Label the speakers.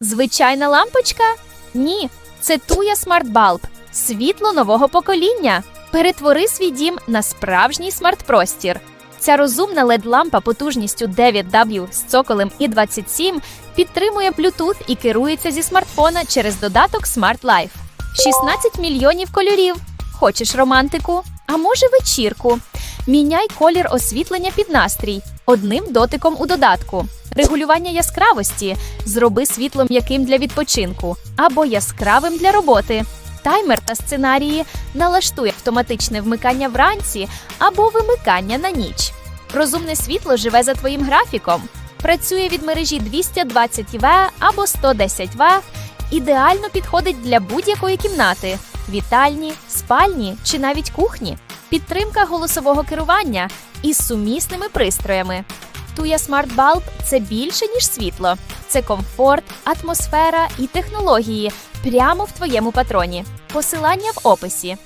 Speaker 1: Звичайна лампочка? Ні, це Туя Bulb. Світло нового покоління. Перетвори свій дім на справжній смарт-простір. Ця розумна LED-лампа потужністю 9W з цоколем і 27 підтримує Bluetooth і керується зі смартфона через додаток Smart Life. 16 мільйонів кольорів. Хочеш романтику? А може вечірку? Міняй колір освітлення під настрій одним дотиком у додатку. Регулювання яскравості зроби світло м'яким для відпочинку або яскравим для роботи. Таймер та сценарії налаштуй автоматичне вмикання вранці або вимикання на ніч. Розумне світло живе за твоїм графіком. Працює від мережі 220 В або 110 В. Ідеально підходить для будь-якої кімнати вітальні, спальні чи навіть кухні. Підтримка голосового керування із сумісними пристроями. Туя Smart Bulb – це більше ніж світло. Це комфорт, атмосфера і технології прямо в твоєму патроні. Посилання в описі.